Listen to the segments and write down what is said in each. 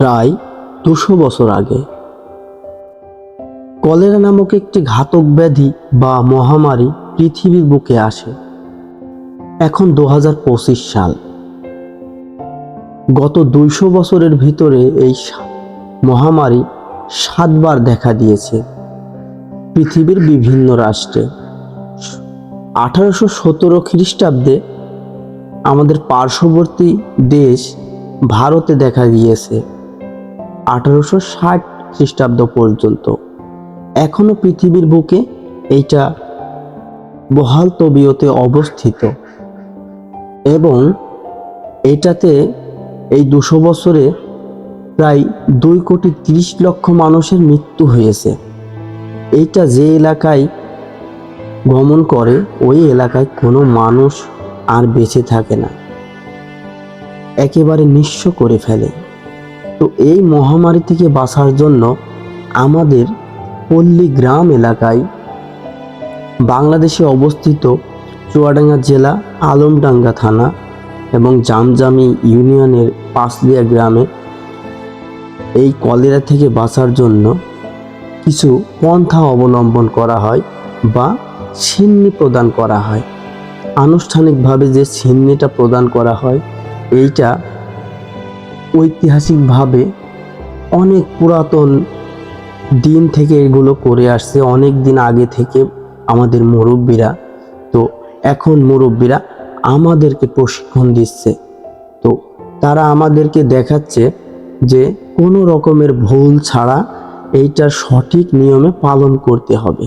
প্রায় দুশো বছর আগে। কলেরা নামক একটি ঘাতক ব্যাধি বা মহামারী পৃথিবীর বুকে আসে। এখন দু হাজার পঁচিশ সাল। গত দুইশো বছরের ভিতরে এই মহামারী সাতবার দেখা দিয়েছে। পৃথিবীর বিভিন্ন রাষ্ট্রে। আঠারোশো সতেরো খ্রিস্টাব্দে আমাদের পার্শ্ববর্তী দেশ ভারতে দেখা গিয়েছে। আঠারোশো ষাট খ্রিস্টাব্দ পর্যন্ত। এখনও পৃথিবীর বুকে এইটা বহাল তবিয়তে অবস্থিত। এবং এটাতে এই দুশো বছরে প্রায় দুই কোটি তিরিশ লক্ষ মানুষের মৃত্যু হয়েছে। এইটা যে এলাকায় গমন করে, ওই এলাকায় কোনো মানুষ আর বেঁচে থাকে না। একেবারে নিঃস্ব করে ফেলে। তো এই মহামারী থেকে বাঁচার জন্য আমাদের পল্লী গ্রাম এলাকায় বাংলাদেশে অবস্থিত চুয়াডাঙ্গা জেলা আলমডাঙ্গা থানা এবং জামজামি ইউনিয়নের পাঁচলিয়া গ্রামে এই কলেরা থেকে বাঁচার জন্য কিছু পন্থা অবলম্বন করা হয় বা ছিন্নি প্রদান করা হয়। আনুষ্ঠানিকভাবে যে ছিন্নিটা প্রদান করা হয়, এইটা ঐতিহাসিকভাবে অনেক পুরাতন দিন থেকে এগুলো করে আসছে, অনেক দিন আগে থেকে আমাদের মুরব্বীরা। তো এখন মুরব্বীরা আমাদেরকে প্রশিক্ষণ দিচ্ছে। তো তারা আমাদেরকে দেখাচ্ছে যে কোনো রকমের ভুল ছাড়া এইটা সঠিক নিয়মে পালন করতে হবে।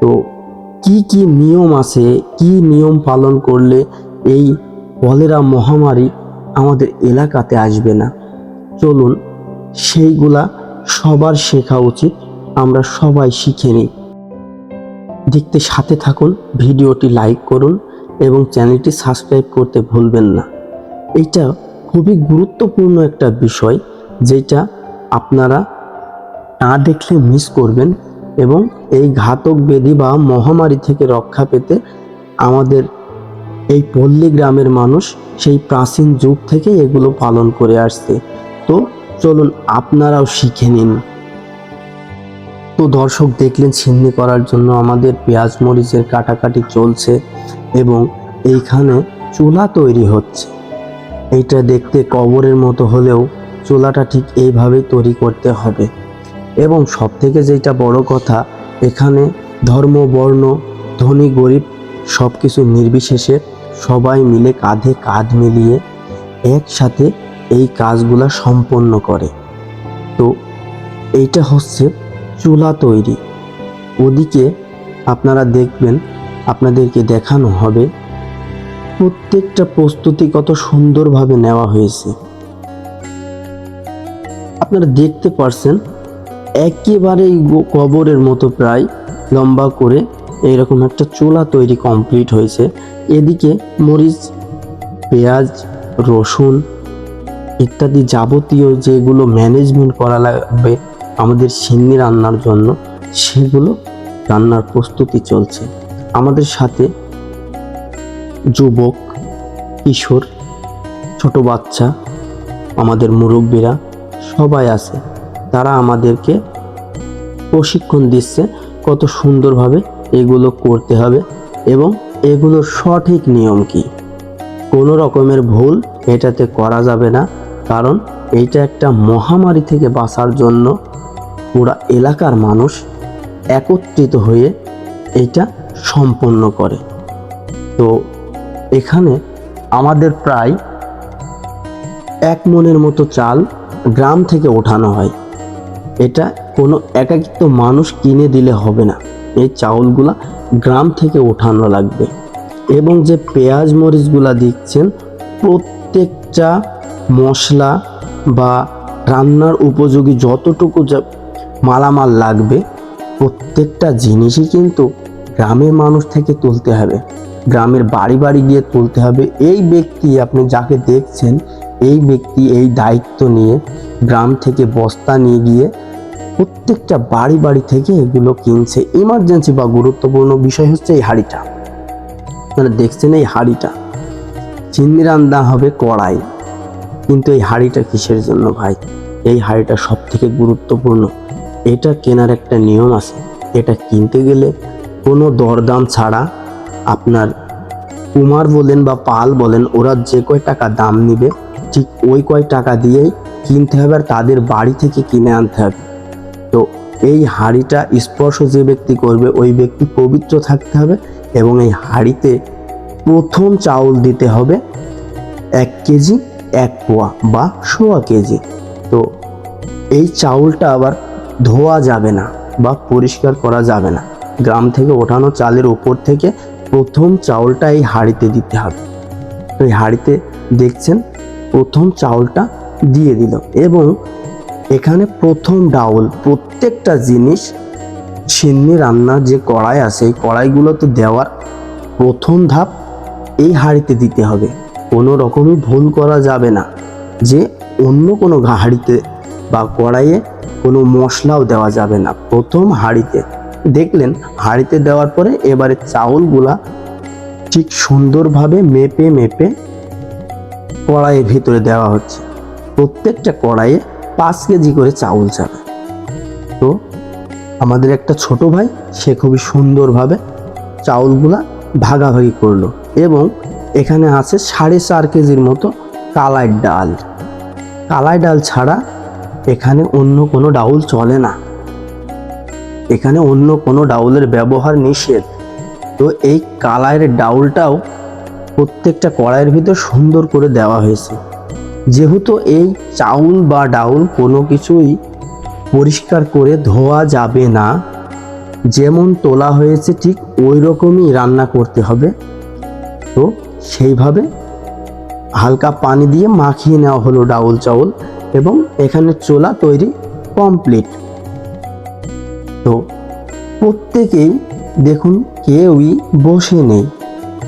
তো কি কি নিয়ম আছে, কি নিয়ম পালন করলে এই কলেরা মহামারী আমাদের এলাকাতে আসবে না। চলুন, সেইগুলা সবার শেখা উচিত, আমরা সবাই শিখে নিই। দেখতে সাথে থাকুন, ভিডিওটি লাইক করুন এবং চ্যানেলটি সাবস্ক্রাইব করতে ভুলবেন না। এটা খুবই গুরুত্বপূর্ণ একটা বিষয়, যেটা আপনারা না দেখলে মিস করবেন এবং এই ঘাতক ব্যাধি বা মহামারী থেকে রক্ষা পেতে আমাদের এই পল্লী গ্রামের মানুষ সেই প্রাচীন যুগ থেকে এগুলো পালন করে আসছে। তো চলুন আপনারাও শিখে নিন। তো দর্শক দেখলেন, ছিন্নি করার জন্য আমাদের পেঁয়াজ মরিচের কাটাকাটি চলছে এবং এইখানে চুলা তৈরি হচ্ছে। এইটা দেখতে কবরের মতো হলেও চুলাটা ঠিক এইভাবেই তৈরি করতে হবে। এবং সব থেকে যেটা বড় কথা, এখানে ধর্ম, বর্ণ, ধনী, গরিব সব কিছু নির্বিশেষে সবাই মিলে কাঁধে কাঁধ মিলিয়ে একসাথে এই কাজগুলা সম্পন্ন করে। তো এইটা হচ্ছে চুলা তৈরি। ওদিকে আপনারা দেখবেন, আপনাদেরকে দেখানো হবে, প্রত্যেকটা প্রস্তুতি কত সুন্দরভাবে নেওয়া হয়েছে। আপনারা দেখতে পারছেন, একেবারেই কবরের মতো প্রায় লম্বা করে এইরকম একটা চুলা তৈরি কমপ্লিট হয়েছে। এদিকে মরিচ, পেঁয়াজ, রসুন ইত্যাদি যাবতীয় যেগুলো ম্যানেজমেন্ট করা লাগবে আমাদের সিন্নি রান্নার জন্য, সেগুলো রান্নার প্রস্তুতি চলছে। আমাদের সাথে যুবক, কিশোর, ছোট বাচ্চা, আমাদের মুরব্বীরা সবাই আছে। তারা আমাদেরকে প্রশিক্ষণ দিচ্ছে কত সুন্দরভাবে এগুলো করতে হবে এবং এগুলোর সঠিক নিয়ম কি? কোনো রকমের ভুল এটাতে করা যাবে না, কারণ এইটা একটা মহামারী থেকে বাঁচার জন্য পুরা এলাকার মানুষ একত্রিত হয়ে এটা সম্পন্ন করে। তো এখানে আমাদের প্রায় এক মনের মতো চাল গ্রাম থেকে ওঠানো হয়। এটা কোনো একাকিত্ব মানুষ কিনে দিলে হবে না। এই চাউলগুলা গ্রাম থেকে ওঠানো লাগবে। এবং যে পেঁয়াজ মরিচগুলা দিচ্ছেন, প্রত্যেকটা মশলা বা রান্নার উপযোগী যতটুকু মালামাল লাগবে, প্রত্যেকটা জিনিসই কিন্তু গ্রামের মানুষ থেকে তুলতে হবে। গ্রামের বাড়ি বাড়ি গিয়ে তুলতে হবে। এই ব্যক্তি আপনি যাকে দেখছেন, এই ব্যক্তি এই দায়িত্ব নিয়ে গ্রাম থেকে বস্তা নিয়ে গিয়ে প্রত্যেকটা বাড়ি বাড়ি থেকে এগুলো কিনছে। ইমার্জেন্সি বা গুরুত্বপূর্ণ বিষয় হচ্ছে এই হাঁড়িটা। আপনারা দেখছেন এই হাঁড়িটা। চিন্নি রান্না হবে কড়াই। কিন্তু এই হাঁড়িটা কিসের জন্য ভাই? এই হাঁড়িটা সব থেকে গুরুত্বপূর্ণ। এটা কেনার একটা নিয়ম আছে। এটা কিনতে গেলে কোনো দরদাম ছাড়া আপনার কুমার বলেন বা পাল বলেন, ওরা যে কয় টাকা দাম নিবে, ঠিক ওই কয় টাকা দিয়েই কিনতে হবে আর তাদের বাড়ি থেকে কিনে আনতে হবে। এই হাঁড়িটা স্পর্শ যে ব্যক্তি করবে, ওই ব্যক্তি পবিত্র থাকতে হবে এবং এই হাঁড়িতে প্রথম চাউল দিতে হবে এক কেজি, এক পোয়া বা সোয়া কেজি। তো এই চাউলটা আবার ধোয়া যাবে না বা পরিষ্কার করা যাবে না। গ্রাম থেকে ওঠানো চালের ওপর থেকে প্রথম চাউলটা এই হাঁড়িতে দিতে হবে। তো এই হাঁড়িতে দেখছেন, প্রথম চাউলটা দিয়ে দিল এবং এখানে প্রথম ডাউল, প্রত্যেকটা জিনিস সিন্নি রান্নার যে কড়াই আছে, এই কড়াইগুলোতে দেওয়ার প্রথম ধাপ এই হাঁড়িতে দিতে হবে। কোনো রকমই ভুল করা যাবে না যে অন্য কোনো হাঁড়িতে বা কড়াইয়ে কোনো মশলাও দেওয়া যাবে না প্রথম হাঁড়িতে। দেখলেন হাঁড়িতে দেওয়ার পরে এবারে চাউলগুলা ঠিক সুন্দরভাবে মেপে মেপে কড়াইয়ের ভিতরে দেওয়া হচ্ছে। প্রত্যেকটা কড়াইয়ে পাঁচ কেজি করে চাউল যাবে তো আমাদের একটা ছোট ভাই, সে খুবই সুন্দরভাবে চাউলগুলা ভাগাভাগি করল এবং এখানে আছে সাড়ে চার কেজির মতো কালাই ডাল। কালাই ডাল ছাড়া এখানে অন্য কোনো ডাউল চলে না। এখানে অন্য কোনো ডাউলের ব্যবহার নিষেধ। তো এই কালাইয়ের ডাউলটাও প্রত্যেকটা কড়াইয়ের ভিতর সুন্দর করে দেওয়া হয়েছে। যেহেতু এই চাউল বা ডাউল কোনো কিছুই পরিষ্কার করে ধোয়া যাবে না, যেমন তোলা হয়েছে ঠিক ওই রকমই রান্না করতে হবে। তো সেইভাবে হালকা পানি দিয়ে মাখিয়ে নেওয়া হলো ডাউল চাউল এবং এখানে চোলা তৈরি কমপ্লিট তো প্রত্যেকেই দেখুন কেউই বসে নেই।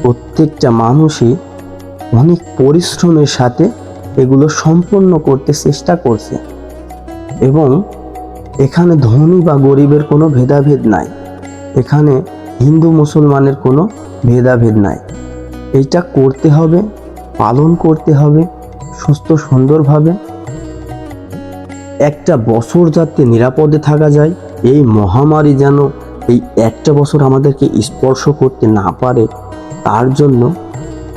প্রত্যেকটা মানুষই অনেক পরিশ্রমের সাথে এগুলো সম্পন্ন করতে চেষ্টা করছে। এবং এখানে ধনী বা গরিবের কোনো ভেদাভেদ নাই। এখানে হিন্দু মুসলমানের কোনো ভেদাভেদ নাই। এটা করতে হবে, পালন করতে হবে, সুস্থ সুন্দরভাবে। একটা বছর যাতে নিরাপদে থাকা যায়, এই মহামারী যেন এই একটা বছর আমাদেরকে স্পর্শ করতে না পারে, তার জন্য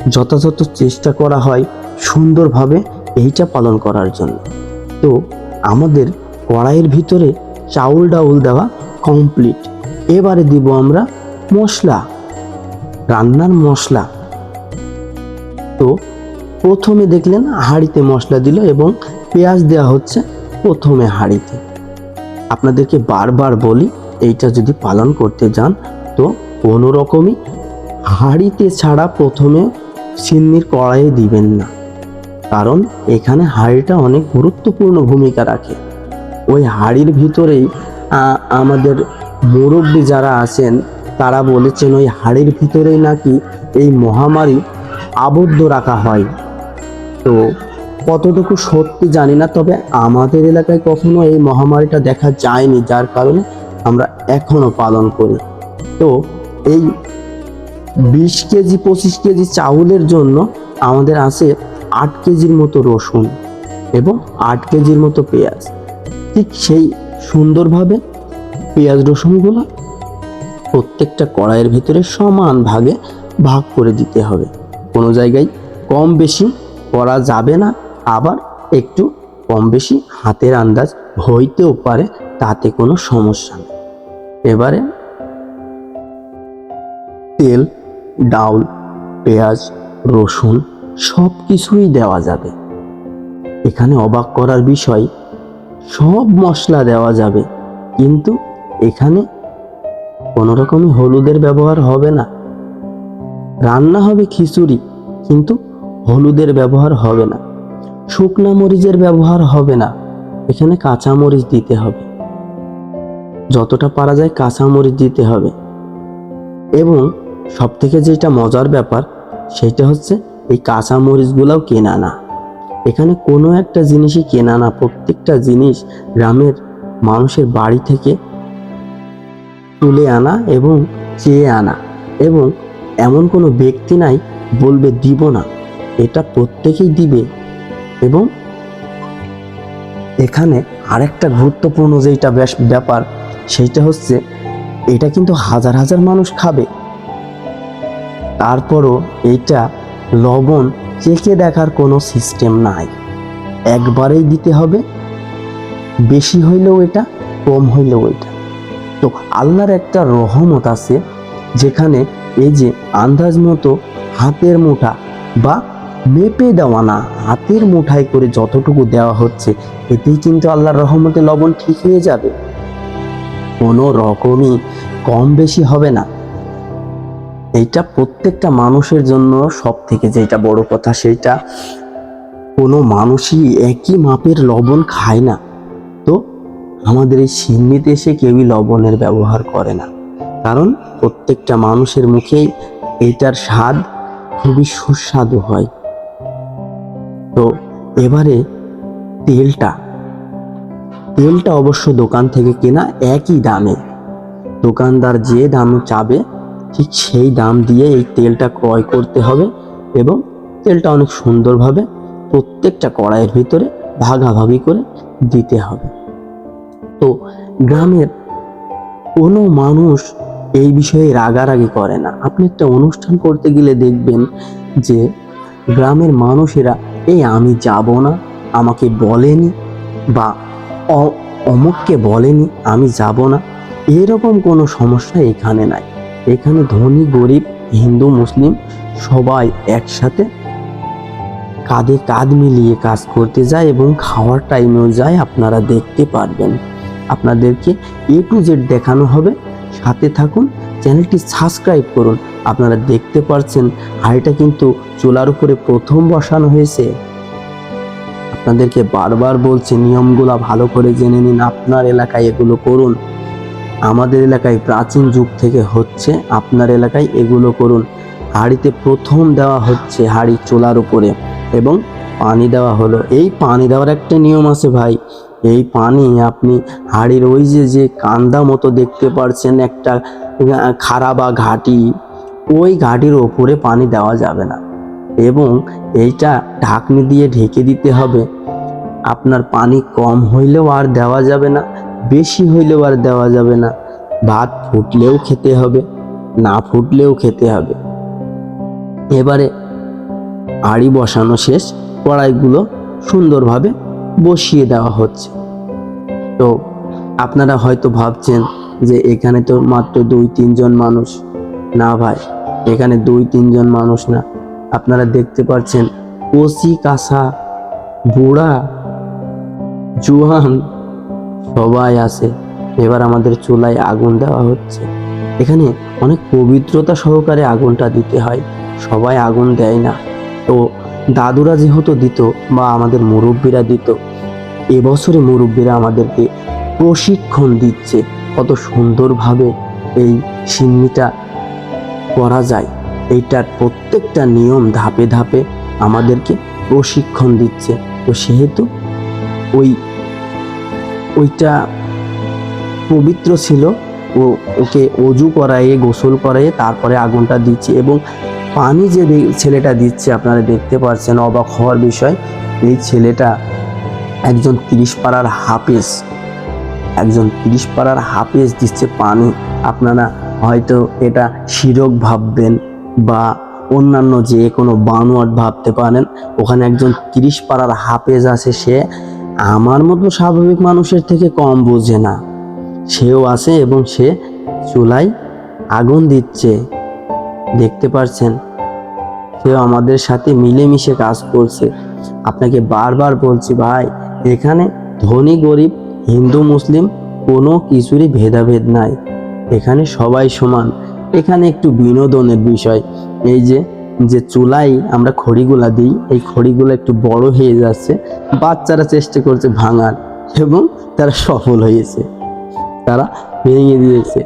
যথাযথ চেষ্টা করা হয়। সুন্দরভাবে এইটা পালন করার জন্য। তো আমাদের কড়াইয়ের ভিতরে চাউল ডাউল দেওয়া কমপ্লিট এবারে দিব আমরা মশলা, রান্নার মশলা। তো প্রথমে দেখলেন হাঁড়িতে মশলা দিল এবং পেঁয়াজ দেওয়া হচ্ছে প্রথমে হাঁড়িতে। আপনাদেরকে বারবার বলি, এইটা যদি পালন করতে যান, তো কোনো রকমই হাঁড়িতে ছাড়া প্রথমে সিন্নির কড়াইয়ে দিবেন না। কারণ এখানে হাঁড়িটা অনেক গুরুত্বপূর্ণ ভূমিকা রাখে। ওই হাঁড়ির ভিতরেই আমাদের মুরব্বী যারা আছেন, তারা বলেছেন ওই হাঁড়ির ভিতরেই নাকি এই মহামারী আবদ্ধ রাখা হয়। তো কতটুকু সত্যি জানি না, তবে আমাদের এলাকায় কখনো এই মহামারীটা দেখা যায়নি, যার কারণে আমরা এখনও পালন করি। তো এই বিশ কেজি, পঁচিশ কেজি চাউলের জন্য আমাদের আছে আট কেজির মতো রসুন এবং আট কেজির মতো পেঁয়াজ। ঠিক সেই সুন্দরভাবে পেঁয়াজ রসুনগুলো প্রত্যেকটা কড়াইয়ের ভিতরে সমান ভাগে ভাগ করে দিতে হবে। কোনো জায়গায় কম বেশি করা যাবে না, আবার একটু কম বেশি হাতের আন্দাজ হইতেও পারে, তাতে কোনো সমস্যা নেই। এবারে তেল, ডাউল, পেঁয়াজ, রসুন সব কিছুই দেওয়া যাবে। এখানে অবাক করার বিষয়, সব মশলা দেওয়া যাবে, কিন্তু এখানে কোনো রকমই হলুদের ব্যবহার হবে না। রান্না হবে খিচুড়ি, কিন্তু হলুদের ব্যবহার হবে না। শুকনা মরিচের ব্যবহার হবে না। এখানে কাঁচা মরিচ দিতে হবে। যতটা পারা যায় কাঁচা মরিচ দিতে হবে। এবং সব থেকে যেটা মজার ব্যাপার, সেটা হচ্ছে এই কাঁচা মরিচগুলোও কেনা না। এখানে কোনো একটা জিনিসই কেনা না, প্রত্যেকটা জিনিস গ্রামের মানুষের বাড়ি থেকে তুলে আনা এবং চেয়ে আনা এবং এমন কোনো ব্যক্তি নাই বলবে দিব না, এটা প্রত্যেকেই দিবে এবং এখানে আরেকটা গুরুত্বপূর্ণ যেটা ব্যাপার, সেইটা হচ্ছে এটা কিন্তু হাজার হাজার মানুষ খাবে। তারপরও এইটা লবণ চেখে দেখার কোনো সিস্টেম নাই। একবারেই দিতে হবে। বেশি হইলেও এটা, কম হইলেও এটা। তো আল্লাহর একটা রহমত আছে, যেখানে এই যে আন্দাজ মতো হাতের মুঠা বা মেপে দেওয়া না, হাতের মুঠায় করে যতটুকু দেওয়া হচ্ছে, এতেই কিন্তু আল্লাহর রহমতে লবণ ঠিক হয়ে যাবে। কোনো রকমই কম বেশি হবে না। এইটা প্রত্যেকটা মানুষের জন্য সব থেকে যেটা বড় কথা সেইটা, কোনো মানুষই একই মাপের লবণ খায় না। তো আমাদের এই সিন্নিতে এসে কেউই লবণের ব্যবহার করে না। কারণ প্রত্যেকটা মানুষের মুখেই এইটার স্বাদ খুবই সুস্বাদু হয়। তো এবারে তেলটা। তেলটা অবশ্য দোকান থেকে কেনা একই দামে। দোকানদার যে দাম চাবে ঠিক সেই দাম দিয়ে এই তেলটা ক্রয় করতে হবে এবং তেলটা অনেক সুন্দরভাবে প্রত্যেকটা কড়াইয়ের ভিতরে ভাগাভাগি করে দিতে হবে। তো গ্রামের কোনো মানুষ এই বিষয়ে রাগারাগি করে না। আপনি একটা অনুষ্ঠান করতে গেলে দেখবেন যে গ্রামের মানুষেরা এই আমি যাব না, আমাকে বলেনি বা অমুককে বলেনি, আমি যাব না। এরকম কোনো সমস্যা এখানে নাই। এখানে ধনী, গরিব, হিন্দু, মুসলিম সবাই একসাথে কাঁধে কাঁধ মিলিয়ে কাজ করতে যায় এবং খাওয়ার টাইমেও যায়, আপনারা দেখতে পারবেন। আপনাদেরকে এ টু জেড দেখানো হবে। সাথে থাকুন, চ্যানেলটি সাবস্ক্রাইব করুন। আপনারা দেখতে পারছেন, হাঁড়িটা কিন্তু চুলার উপরে প্রথম বসানো হয়েছে। আপনাদেরকে বারবার বলছে, নিয়মগুলো ভালো করে জেনে নিন, আপনার এলাকায় এগুলো করুন। আমাদের এলাকায় প্রাচীন যুগ থেকে হচ্ছে, আপনার এলাকায় এগুলো করুন। হাঁড়িতে প্রথম দেওয়া হচ্ছে হাঁড়ি চোলার উপরে এবং পানি দেওয়া হলো। এই পানি দেওয়ার একটা নিয়ম আছে ভাই, এই পানি আপনি হাঁড়ির ওই যে যে কান্দা মতো দেখতে পারছেন একটা খাড়া বা ঘাটি, ওই ঘাটির ওপরে পানি দেওয়া যাবে না। এবং এইটা ঢাকনি দিয়ে ঢেকে দিতে হবে। আপনার পানি কম হইলেও আর দেওয়া যাবে না। বেশি হইলেও আর দেওয়া যাবে না। ভাত ফুটলেও খেতে হবে, না ফুটলেও খেতে হবে। এবারে আড়ি বসানো শেষ, কড়াইগুলো সুন্দরভাবে বসিয়ে দেওয়া হচ্ছে। তো আপনারা হয়তো ভাবছেন যে এখানে তো মাত্র দুই তিনজন মানুষ। না ভাই, এখানে দুই তিনজন মানুষ না। আপনারা দেখতে পাচ্ছেন কচি কাঁসা, বুড়া, জুয়ান সবাই আসে। এবার আমাদের চুলায় আগুন দেওয়া হচ্ছে। এখানে অনেক পবিত্রতা সহকারে আগুনটা দিতে হয়। সবাই আগুন দেয় না। তো দাদুরা যেহেতু দিত বা আমাদের মুরব্বীরা দিত, এবছরে মুরব্বীরা আমাদেরকে প্রশিক্ষণ দিচ্ছে কত সুন্দরভাবে এই সিন্নিটা করা যায়। এইটার প্রত্যেকটা নিয়ম ধাপে ধাপে আমাদেরকে প্রশিক্ষণ দিচ্ছে। তো সেহেতু ওই ওইটা পবিত্র ছিল ও ওকে অজু করাইয়ে, গোসল করাইয়ে তারপরে আগুনটা দিচ্ছে এবং পানি যে ছেলেটা দিচ্ছে, আপনারা দেখতে পাচ্ছেন, অবাক হওয়ার বিষয়, এই ছেলেটা একজন তিরিশ পাড়ার হাফেজ। একজন তিরিশ পাড়ার হাফেজ দিচ্ছে পানি। আপনারা হয়তো এটা শিরক ভাববেন বা অন্যান্য যে কোনো বানোয়াট ভাবতে পারেন। ওখানে একজন তিরিশ পাড়ার হাফেজ আছে সে আমার মতো স্বাভাবিক মানুষের থেকে কম বোঝে না। সেও আছে এবং সে চুলায় আগুন দিচ্ছে। দেখতে পারছেন? সেও আমাদের সাথে মিলেমিশে কাজ করছে। আপনাকে বারবার বলছি ভাই, এখানে ধনী, গরিব, হিন্দু, মুসলিম কোনো কিছুরই ভেদাভেদ নাই। এখানে সবাই সমান। এখানে একটু বিনোদনের বিষয়। এই যে যে চুলাই আমরা খড়িগুলা দিই, এই খড়িগুলো একটু বড় হয়ে যাচ্ছে, বাচ্চারা চেষ্টা করছে ভাঙার এবং তারা সফল হয়েছে, তারা ভেঙে দিয়েছে।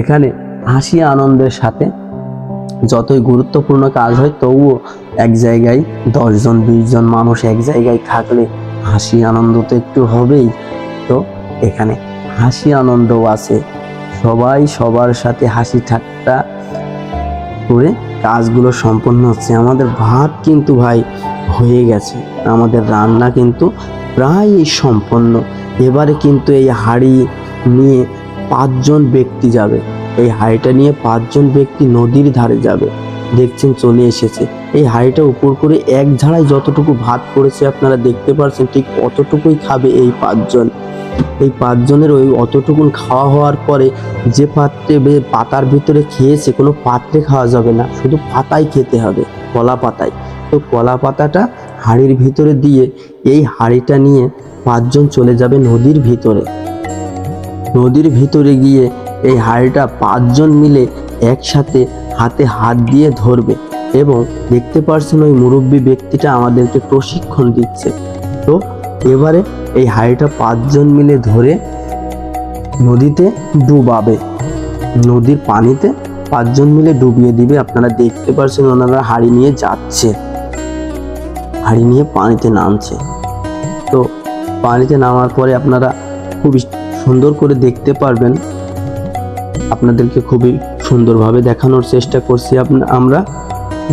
এখানে হাসি আনন্দের সাথে যতই গুরুত্বপূর্ণ কাজ হয়, তবুও এক জায়গায় দশজন বিশ জন মানুষ এক জায়গায় থাকলে হাসি আনন্দ তো একটু হবেই। তো এখানে হাসি আনন্দও আছে। সবাই সবার সাথে হাসি ঠাট্টা করে কাজগুলো সম্পন্ন হচ্ছে, আমাদের ভাত কিন্তু ভাই হয়ে গেছে। আমাদের রান্না কিন্তু প্রায় সম্পন্ন। এবারে কিন্তু এই হাঁড়ি নিয়ে পাঁচজন ব্যক্তি যাবে। এই হাঁড়িটা নিয়ে পাঁচজন ব্যক্তি নদীর ধারে যাবে। দেখছেন, চলে এসেছে। এই হাঁড়িটা উপর করে এক ঝাড়ায় যতটুকু ভাত পড়েছে আপনারা দেখতে পাচ্ছেন ঠিক অতটুকুই খাবে এই পাঁচজন। এই পাঁচজনের ওই অতটুকুন খাওয়া হওয়ার পরে যে পাত্রে পাতার ভিতরে খেয়েছে, কোনো পাত্রে খাওয়া যাবে না, শুধু পাতায় খেতে হবে, কলা পাতায় তো কলা পাতাটা হাঁড়ির ভিতরে দিয়ে এই হাঁড়িটা নিয়ে পাঁচজন চলে যাবে নদীর ভিতরে। নদীর ভিতরে গিয়ে এই হাঁড়িটা পাঁচজন মিলে একসাথে হাতে হাত দিয়ে ধরবে এবং দেখতে পারছেন ওই মুরব্বী ব্যক্তিটা আমাদেরকে প্রশিক্ষণ দিচ্ছে। তো এবারে এই হাঁড়িটা পাঁচজন মিলে ধরে নদীতে ডুবাবে। নদীর পানিতে পাঁচজন মিলে ডুবিয়ে দিবে। আপনারা দেখতে পারছেন ওনারা হাঁড়ি নিয়ে যাচ্ছে। হাঁড়ি নিয়ে পানিতে নামছে। তো পানিতে নামার পরে আপনারা খুবই সুন্দর করে দেখতে পারবেন। আপনাদেরকে খুবই সুন্দরভাবে দেখানোর চেষ্টা করছি আমরা।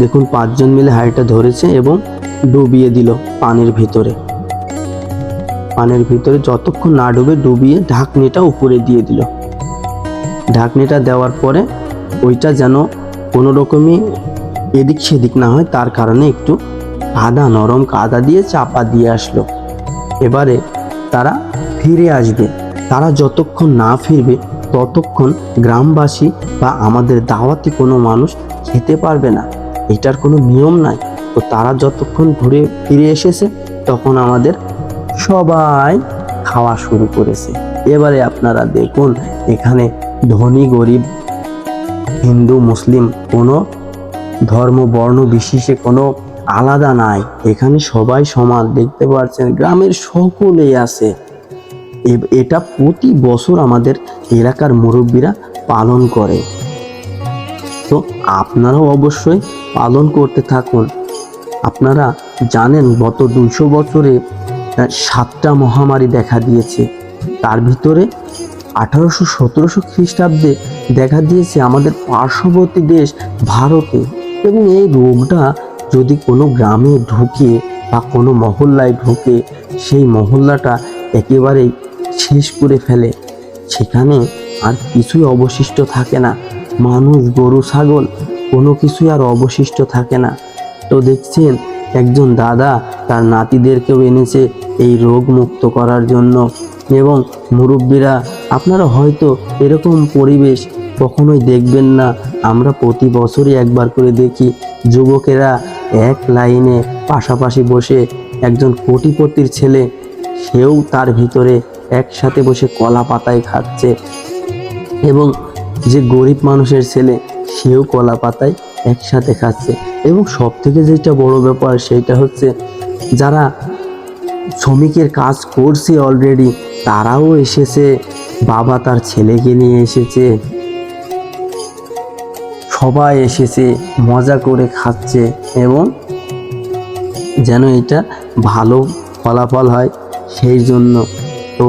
দেখুন, পাঁচজন মিলে হাঁড়িটা ধরেছে এবং ডুবিয়ে দিল পানির ভিতরে। পানির ভিতরে যতক্ষণ না ডুবে ডুবিয়ে ঢাকনিটা উপরে দিয়ে দিল। ঢাকনিটা দেওয়ার পরে ওইটা যেন কোনো রকমই এদিক সেদিক না হয়, তার কারণে একটু আদা, নরম কাদা দিয়ে চাপা দিয়ে আসলো। এবারে তারা ফিরে আসবে। তারা যতক্ষণ না ফিরবে, ততক্ষণ গ্রামবাসী বা আমাদের দাওয়াতি কোনো মানুষ খেতে পারবে না। এটার কোনো নিয়ম নাই। তো তারা যতক্ষণ ঘুরে ফিরে এসেছে, তখন আমাদের সবাই খাওয়া শুরু করেছে। এবারে আপনারা দেখুন, এখানে ধনী, গরিব, হিন্দু, মুসলিম কোনো ধর্ম, বর্ণ বিশেষে কোনো আলাদা নাই। এখানে সবাই সমান, দেখতে পাচ্ছেন, গ্রামের সকলেই আছে। এটা প্রতি বছর আমাদের এলাকার মুরব্বীরা পালন করে। তো আপনারাও অবশ্যই পালন করতে থাকুন। আপনারা জানেন, গত দুশো বছরে সাতটা মহামারী দেখা দিয়েছে। তার ভিতরে আঠারোশো সতেরোশো খ্রিস্টাব্দে দেখা দিয়েছে আমাদের পার্শ্ববর্তী দেশ ভারতে। এবং এই রোগটা যদি কোনো গ্রামে ঢুকে বা কোনো মহল্লায় ঢুকে, সেই মহল্লাটা একেবারেই শেষ করে ফেলে। সেখানে আর কিছুই অবশিষ্ট থাকে না। মানুষ, গরু, ছাগল, কোনো কিছুই আর অবশিষ্ট থাকে না। তো দেখছেন, একজন দাদা তার নাতিদেরকেও এনেছে এই রোগ মুক্ত করার জন্য। এবং মুরব্বীরা, আপনারা হয়তো এরকম পরিবেশ কখনোই দেখবেন না। আমরা প্রতি বছরই একবার করে দেখি যুবকেরা এক লাইনে পাশাপাশি বসে একজন কোটিপতির ছেলে, সেও তার ভিতরে একসাথে বসে কলা পাতায় খাচ্ছে। এবং যে গরিব মানুষের ছেলে, সেও কলা পাতায় একসাথে খাচ্ছে। এবং সব থেকে যেটা বড় ব্যাপার, সেটা হচ্ছে যারা শ্রমিকের কাজ করছে অলরেডি তারাও এসেছে, বাবা তার ছেলেকে নিয়ে এসেছে। সবাই এসেছে, মজা করে খাচ্ছে এবং যেন এটা ভালো ফলাফল হয় সেই জন্য। তো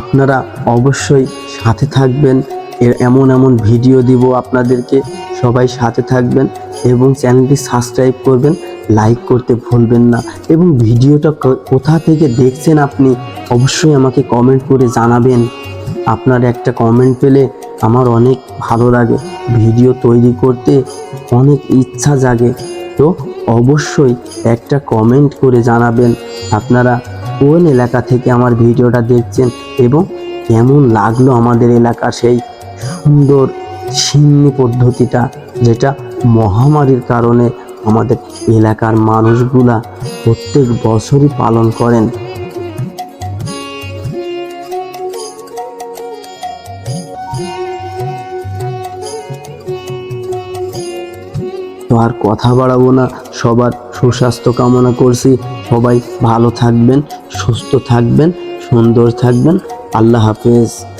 আপনারা অবশ্যই সাথে থাকবেন, এর এমন এমন ভিডিও দিব আপনাদেরকে, সবাই সাথে থাকবেন এবং চ্যানেলটি সাবস্ক্রাইব করবেন। লাইক করতে ভুলবেন না এবং ভিডিওটা কোথা থেকে দেখছেন আপনি অবশ্যই আমাকে কমেন্ট করে জানাবেন। আপনার একটা কমেন্ট পেলে আমার অনেক ভালো লাগে। ভিডিও তৈরি করতে অনেক ইচ্ছা জাগে। তো অবশ্যই একটা কমেন্ট করে জানাবেন আপনারা কোন এলাকা থেকে আমার ভিডিওটা দেখছেন এবং কেমন লাগল আমাদের এলাকার সেই সুন্দর সিন্নি পদ্ধতিটা যেটা মহামারীর কারণে আমাদের এলাকার মানুষগুলা প্রত্যেক বছরই পালন করেন। তো আর কথা বাড়াবো না, সবার সুস্বাস্থ্য কামনা করছি। সবাই ভালো থাকবেন, সুস্থ থাকবেন, সুন্দর থাকবেন। আল্লাহ হাফেজ।